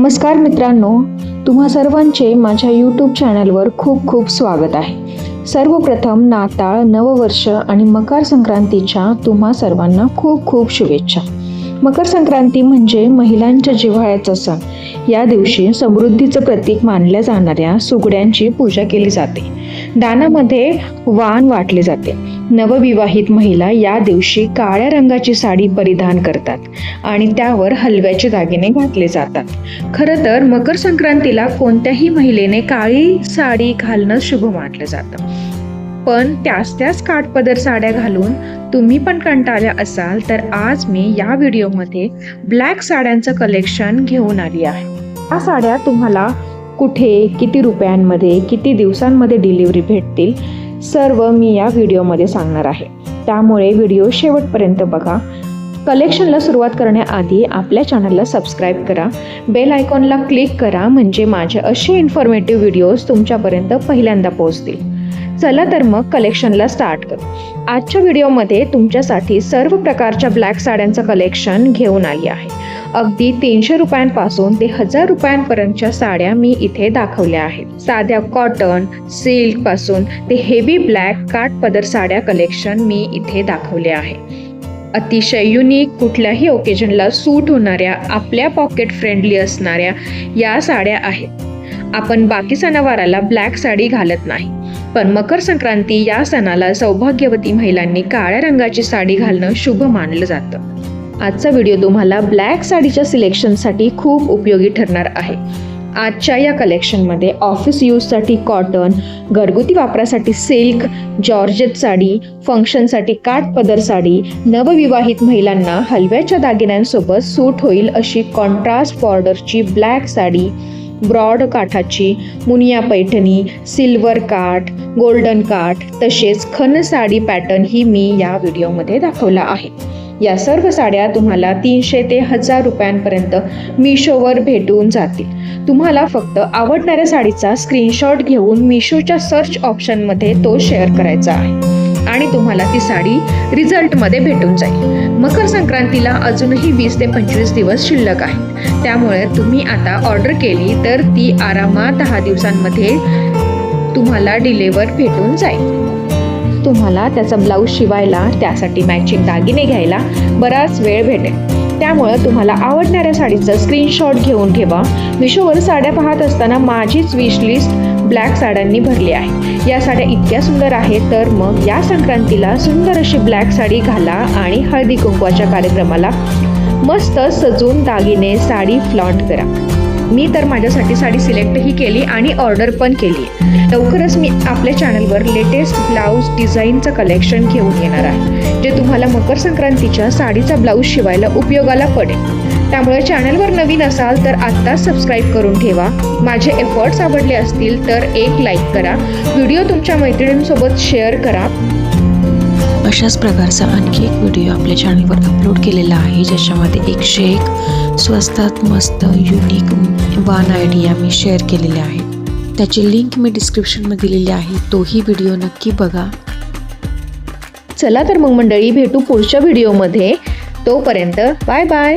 नमस्कार मित्रांनो तुम्हा सर्वांचे माझ्या यूट्यूब चॅनलवर खूप खूप स्वागत आहे. सर्वप्रथम नाताळ नववर्ष आणि मकर संक्रांतीच्या तुम्हा सर्वांना खूप खूप शुभेच्छा. मकर संक्रांती म्हणजे महिलांच्या जिव्हाळ्याचा सण. या दिवशी समृद्धीचं प्रतीक मानल्या जाणाऱ्या सुगड्यांची पूजा केली जाते. दानामध्ये वाण वाटले जाते. नवविवाहित महिला या दिवशी काळ्या रंगाची साडी परिधान करतात आणि त्यावर हलव्याचे दागिने घातले जातात. खरं तर मकर संक्रांतीला कोणत्याही महिलेने काळी साडी घालणं शुभ मानलं जातं. पण त्याच त्याच काठपदर साड्या घालून तुम्ही पण कंटाळल्या असाल तर आज मी या व्हिडिओमध्ये ब्लॅक साड्यांचं कलेक्शन घेऊन आली आहे. या साड्या तुम्हाला कुठे किती रुपयांमध्ये किती दिवसांमध्ये डिलिव्हरी भेटतील सर्व मी या व्हिडिओमध्ये सांगणार आहे. त्यामुळे व्हिडिओ शेवटपर्यंत बघा. कलेक्शनला सुरुवात करण्याआधी आपल्या चॅनलला सबस्क्राईब करा. बेल आयकॉनला क्लिक करा म्हणजे माझे असे इन्फॉर्मेटिव्ह व्हिडिओज तुमच्यापर्यंत पहिल्यांदा पोहोचतील. चला तर मग कलेक्शनला स्टार्ट करू. आजच्या व्हिडिओमध्ये तुमच्यासाठी सर्व प्रकारच्या ब्लॅक साड्यांचं कलेक्शन घेऊन आली आहे. अगदी तीनशे रुपयांपासून ते हजार रुपयांपर्यंतच्या साड्या मी इथे दाखवल्या आहेत. साध्या कॉटन सिल्कपासून ते हेवी ब्लॅक काट पदर साड्या कलेक्शन मी इथे दाखवले आहे. अतिशय युनिक कुठल्याही ओकेजनला सूट होणाऱ्या आपल्या पॉकेट फ्रेंडली असणाऱ्या या साड्या आहेत. आपण बाकी सणावाराला ब्लॅक साडी घालत नाही. पण मकर संक्रांती या सणाला सौभाग्यवती महिलांनी काळ्या रंगाची साडी घालणं शुभ मानलं जातं. आजचा व्हिडिओ तुम्हाला ब्लॅक साडीच्या सिलेक्शनसाठी खूप उपयोगी ठरणार आहे. आजच्या या कलेक्शनमध्ये ऑफिस यूजसाठी कॉटन घरगुती वापरासाठी सिल्क जॉर्जेट साडी फंक्शनसाठी काठ पदर साडी नवविवाहित महिलांना हलव्याच्या दागिन्यांसोबत सूट होईल अशी कॉन्ट्रास्ट बॉर्डरची ब्लॅक साडी ब्रॉड काठाची मुनिया पैठणी सिल्वर काठ गोल्डन काठ तसेच खन साडी पॅटर्न ही मी या व्हिडिओमध्ये दाखवला आहे. या सर्व साड्या तुम्हाला तीनशे ते हजार रुपयांपर्यंत मिशोवर भेटून जातील. तुम्हाला फक्त आवडणाऱ्या साडीचा स्क्रीनशॉट घेऊन मिशोच्या सर्च ऑप्शनमध्ये तो शेअर करायचा आहे. आणि तुम्हाला ती साडी रिझल्टमध्ये भेटून जाईल. मकर संक्रांतीला अजूनही वीस ते पंचवीस दिवस शिल्लक आहेत. त्यामुळे तुम्ही आता ऑर्डर केली तर ती आरामात दहा दिवसांमध्ये तुम्हाला डिलेवर भेटून जाईल. तुम्हाला त्याचा ब्लाऊज शिवायला त्यासाठी मॅचिंग दागिने घ्यायला बराच वेळ भेटेल. त्यामुळं तुम्हाला आवडणाऱ्या साडीचा स्क्रीनशॉट घेऊन ठेवा. मिशोवर साड्या पाहत असताना माझीच विश लिस्ट ब्लॅक साड्यांनी भरली आहे. या साड्या इतक्या सुंदर आहेत तर मग या संक्रांतीला सुंदर अशी ब्लॅक साडी घाला आणि हळदी कुंकवाच्या कार्यक्रमाला मस्त सजून दागिने साडी फ्लॉन्ट करा. मी तर माझ्यासाठी साडी सिलेक्टही केली आणि ऑर्डर पण केली. लवकरच मी आपल्या चॅनलवर लेटेस्ट ब्लाऊज डिझाईनचं कलेक्शन घेऊन येणार आहे जे तुम्हाला मकर संक्रांतीच्या साडीचा ब्लाऊज शिवायला उपयोगाला पडेल. त्यामुळे चॅनलवर नवीन असाल तर आत्ताच सबस्क्राईब करून ठेवा. माझे एफर्ट्स आवडले असतील तर एक लाईक करा. व्हिडिओ तुमच्या मैत्रिणींसोबत शेअर करा. अशाच प्रकारचा आणखी एक व्हिडिओ आपल्या चॅनलवर अपलोड केलेला आहे ज्याच्यामध्ये एकशे एक स्वस्तात मस्त युनिक वान आयडिया मी शेअर केलेल्या आहेत. त्याची लिंक मी डिस्क्रिप्शनमध्ये दिलेली आहे तोही व्हिडिओ नक्की बघा. चला तर मग मंडळी भेटू पुढच्या व्हिडिओमध्ये तोपर्यंत बाय बाय